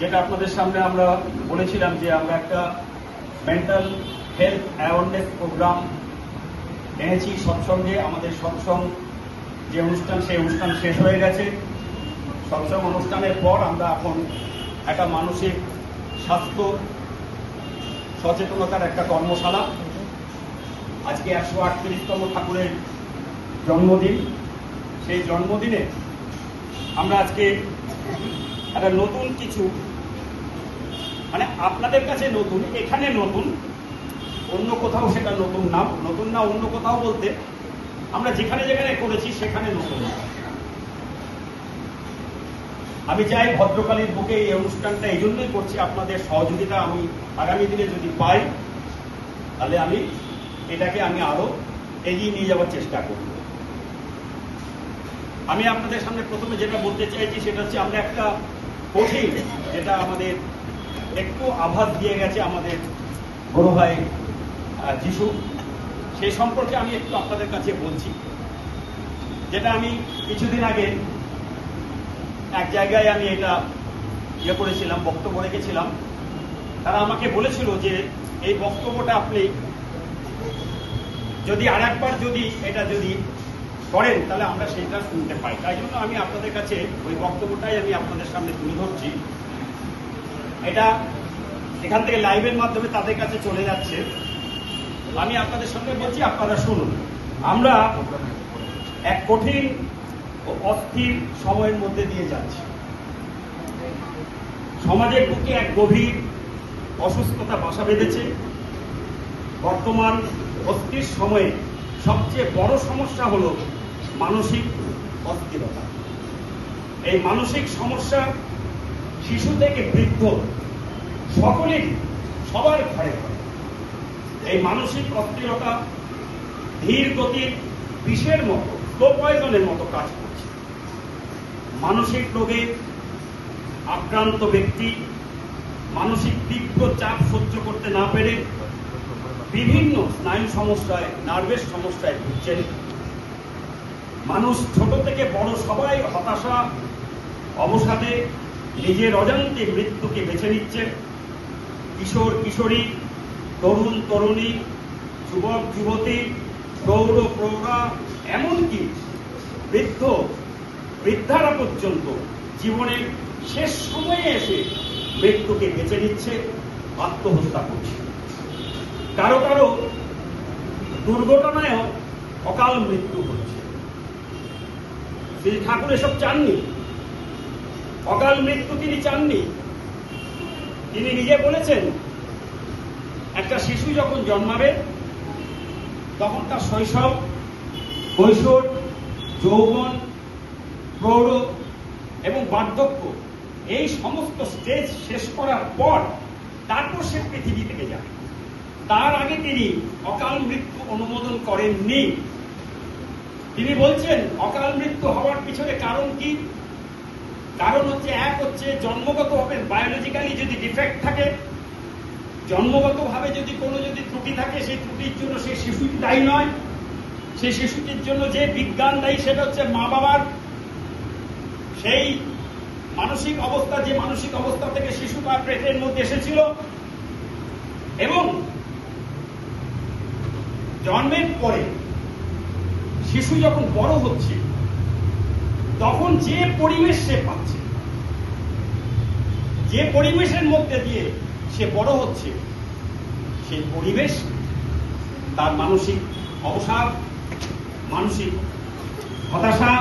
যেটা আপনাদের সামনে আমরা বলেছিলাম যে আমরা একটা মেন্টাল হেলথ অ্যাওয়ারনেস প্রোগ্রাম এনেছি সৎসঙ্গে, আমাদের সৎসঙ্গ যে অনুষ্ঠান, সেই অনুষ্ঠান শেষ হয়ে গেছে। সৎসঙ্গ অনুষ্ঠানের পর আমরা এখন একটা মানসিক স্বাস্থ্য সচেতনতার একটা কর্মশালা। আজকে একশো আটত্রিশতম ঠাকুরের জন্মদিন। সেই জন্মদিনে আমরা আজকে একটা নতুন কিছু। মানে আপনাদের কাছে নতুন, এখানে নতুন, অন্য কোথাও সেটা নতুন না নতুন না অন্য কোথাও বলতে, আমরা যেখানে যেখানে করেছি সেখানে নতুন আমি চাই ভদ্রকালীর বুকে এই অনুষ্ঠানটা এই জন্যই করছি, আপনাদের সহযোগিতা আমি আগামী দিনে যদি পাই, তাহলে আমি এটাকে আমি আরও এগিয়ে নিয়ে যাওয়ার চেষ্টা করব। আমি আপনাদের সামনে প্রথমে যেটা বলতে চাইছি সেটা হচ্ছে আমরা একটা কঠিন যেটা আমাদের একটু আভাস দিয়ে গেছে আমাদের বড় ভাই যিশু, সেই সম্পর্কে আমি একটু আপনাদের কাছে বলছি। যেটা আমি কিছুদিন আগে এক জায়গায় আমি এটা ইয়ে করেছিলাম, বক্তব্য রেখেছিলাম। তারা আমাকে বলেছিল যে এই বক্তব্যটা আপনি যদি আর একবার যদি, এটা যদি করেন, তাহলে আমরা সেইটা শুনতে পাই। তাই জন্য আমি আপনাদের কাছে ওই বক্তব্যটাই আমি আপনাদের সামনে তুলে ধরছি। এটা এখান থেকে লাইভের মাধ্যমে তাদের কাছে চলে যাচ্ছে। আমি আপনাদের সঙ্গে বলছি, আপনারা শুনুন। আমরা এক কঠিন ও অস্থির সময়ের মধ্যে দিয়ে যাচ্ছি। সমাজের বুকে এক গভীর অসুস্থতা বাসা বেঁধেছে। বর্তমান অস্থির সময়ে সবচেয়ে বড় সমস্যা হলো মানসিক অস্থিরতা। এই মানসিক সমস্যা শিশু থেকে বৃদ্ধ সকলেই সবার ঘরে ঘরে এই মানসিক অস্থিরতা ধীর গতির বিষের মতো স্লো পয়জনের মতো কাজ করছে। মানসিক রোগে আক্রান্ত ব্যক্তি মানসিক তীব্র চাপ সহ্য করতে না পেরে বিভিন্ন স্নায়ু সমস্যায়, নার্ভের সমস্যায় ভুগছেন। মানুষ ছোট থেকে বড় সবাই হতাশা, অবসাদে নিজের অজান্তে মৃত্যুকে বেছে নিচ্ছে। কিশোর, কিশোরী, তরুণ, তরুণী, যুবক, যুবতী, প্রৌঢ়, প্রৌঢ়া, এমনকি বৃদ্ধ, বৃদ্ধারা পর্যন্ত জীবনের শেষ সময়ে এসে মৃত্যুকে বেছে নিচ্ছে, আত্মহত্যা করছে। কারও কারও দুর্ঘটনায়ও অকাল মৃত্যু হচ্ছে। শ্রী ঠাকুর এসব চাননি। অকাল মৃত্যু তিনি চাননি। তিনি নিজে বলেছেন, একটা শিশু যখন জন্মাবে, তখন তার শৈশব, কৈশোর, যৌবন, প্রৌঢ় এবং বার্ধক্য, এই সমস্ত স্টেজ শেষ করার পর তারপর সে পৃথিবী থেকে যাবে তার আগে তিনি অকাল মৃত্যু অনুমোদন করেননি। তিনি বলছেন, অকাল মৃত্যু হওয়ার পিছনে কারণ কি? কারণ হচ্ছে এক হচ্ছে জন্মগতভাবে বায়োলজিক্যালি যদি ডিফেক্ট থাকে, জন্মগতভাবে যদি কোনো যদি ত্রুটি থাকে, সেই ত্রুটির জন্য সেই শিশুটি দায়ী নয়। সেই শিশুটির জন্য যে বিজ্ঞান দায়ী সেটা হচ্ছে মা বাবার। সেই মানসিক অবস্থা, যে মানসিক অবস্থা থেকে শিশু তার পেটের মধ্যে এসেছিল। এবং জন্মের পরে শিশু যখন বড় হচ্ছে, তখন যে পরিবেশ সে পাচ্ছে, যে পরিবেশের মধ্যে দিয়ে সে বড় হচ্ছে, সেই পরিবেশ তার মানসিক অবসাদ, মানসিক হতাশা,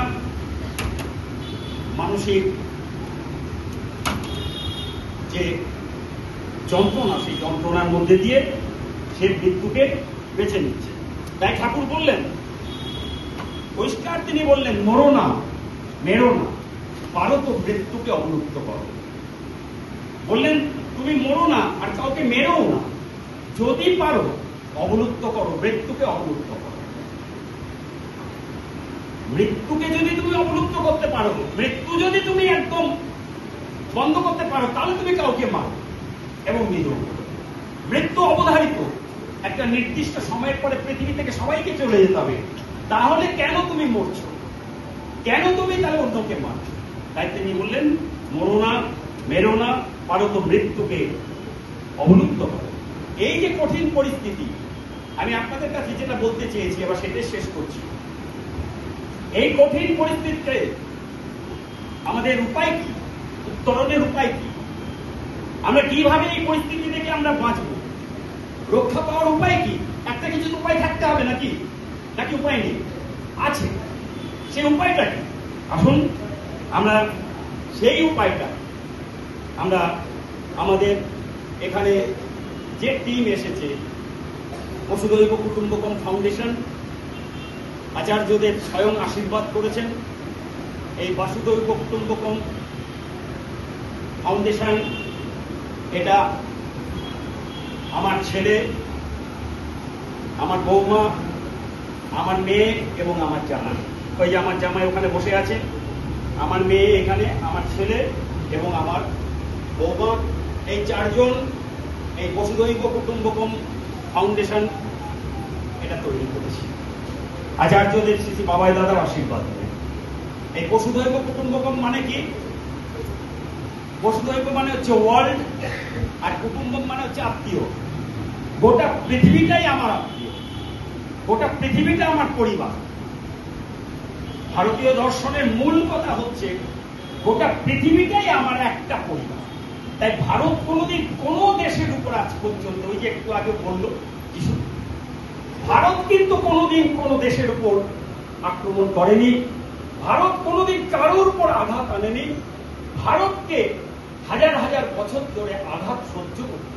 মানসিক যে যন্ত্রণা, সেই যন্ত্রণার মধ্যে দিয়ে সে মৃত্যুকে বেছে নিচ্ছে। তাই ঠাকুর বললেন পরিষ্কার তিনি বললেন, মরো না, মেরো না পারো তো মৃত্যুকে অবলুপ্ত করো। বললেন, তুমি মরো না আর কাউকে মেরো না। যদি পারো, অবলুপ্ত করো, মৃত্যুকে অবলুপ্ত করো। মৃত্যুকে যদি তুমি অবলুপ্ত করতে পারো, মৃত্যু যদি তুমি একদম বন্ধ করতে পারো, তাহলে তুমি কাউকে মারো এবং করো। মৃত্যু অবধারিত। একটা নির্দিষ্ট সময়ের পরে পৃথিবী থেকে সবাইকে চলে যেতে হবে। তাহলে কেন তুমি মরছো? কেন তুমি তাহলে অন্যকে মারছো? তাই তিনি বললেন, মরো না, মেরো না পারত মৃত্যুকে অবলুপ্ত করে। এই যে কঠিন পরিস্থিতি, আমি আপনাদের কাছে যেটা বলতে চেয়েছি, এবার সেটাই শেষ করছি। এই কঠিন পরিস্থিতিতে আমাদের উপায় কি? উত্তরণের উপায় কি? আমরা কীভাবে এই পরিস্থিতি থেকে আমরা বাঁচব? রক্ষা পাওয়ার উপায় কি? একটা কিছু উপায় থাকতে হবে নাকি? নাকি উপায় নেই? আছে। সেই উপায়টা কি? আসুন, আমরা সেই উপায়টা, আমরা আমাদের এখানে যে টিম এসেছে বসুদৈব কুটুম্বকম ফাউন্ডেশন আচার্যদের স্বয়ং আশীর্বাদ করেছেন। এই বাসুদৈব কুটুম্বকম ফাউন্ডেশন এটা আমার ছেলে, আমার বৌমা, আমার মেয়ে এবং আমার জামাই। ওই যে আমার জামাই ওখানে বসে আছে, আমার মেয়ে এখানে, আমার ছেলে এবং আমার বৌমা। এই চারজন এই বসুদৈব কুটুম্বকম ফাউন্ডেশন এটা তৈরি করেছি। আচার্যদের শ্রী বাবাই দাদার আশীর্বাদ। এই বসুদৈব কুটুম্বকম মানে কি? বসুদৈব মানে হচ্ছে ওয়ার্ল্ড আর কুটুম্বক মানে হচ্ছে আত্মীয়। গোটা পৃথিবীটাই আমার আত্মীয়। গোটা পৃথিবীটা আমার পরিবার। ভারতীয় দর্শনের মূল কথা হচ্ছে, গোটা পৃথিবীটাই আমার একটা পরিবার। তাই ভারত কোনোদিন কোন দেশের উপর আজ পর্যন্ত, ওই যে একটু আগে বলল যিশু ভারত কিন্তু কোনোদিন কোন দেশের উপর আক্রমণ করেনি। ভারত কোনোদিন কারোর উপর আঘাত আনেনি। ভারতকে হাজার হাজার বছর ধরে আঘাত সহ্য করতে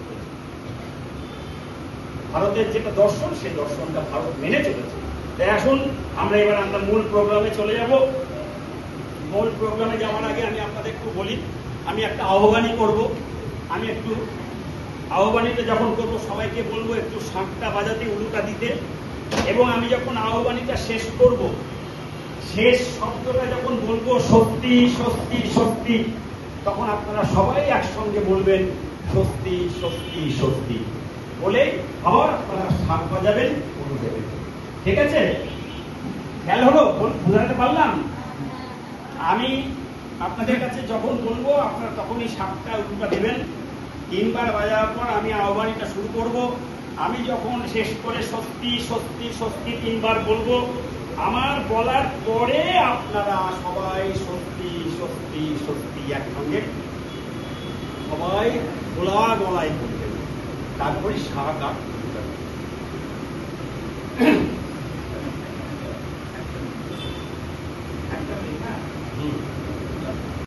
ভারতের যেটা দর্শন, সেই দর্শনটা ভারত মেনে চলেছে। তাই আসুন, আমরা এবার আমরা মূল প্রোগ্রামে চলে যাব। মূল প্রোগ্রামে যাওয়ার আগে আমি আপনাদের একটু বলি, আমি একটা আহ্বানই করব। আমি একটু আহ্বানীটা যখন করব, সবাইকে বলব একটু শাঁখটা বাজাতে উলুটা দিতে। এবং আমি যখন আহ্বানীটা শেষ করব, শেষ শব্দটা যখন বলব, সত্যি সত্যি সত্যি, তখন আপনারা সবাই একসঙ্গে বলবেন, সত্যি সত্যি সত্যি। বলে আবার আপনারা শাঁখ বাজাবেন দেবেন। ঠিক আছে? খেয়াল হলো? বুঝাতে পারলাম? আমি আপনাদের কাছে যখন বলব, আপনারা তখনই সাতটা উল্টা দেবেন। তিনবার বাজার পর আমি আহ্বানটা শুরু করব। আমি যখন শেষ করে সত্যি সত্যি সত্যি তিনবার বলব, আমার বলার পরে আপনারা সবাই সত্যি সত্যি সত্যি একসঙ্গে সবাই গোলা গলায় করবেন। তারপরে আর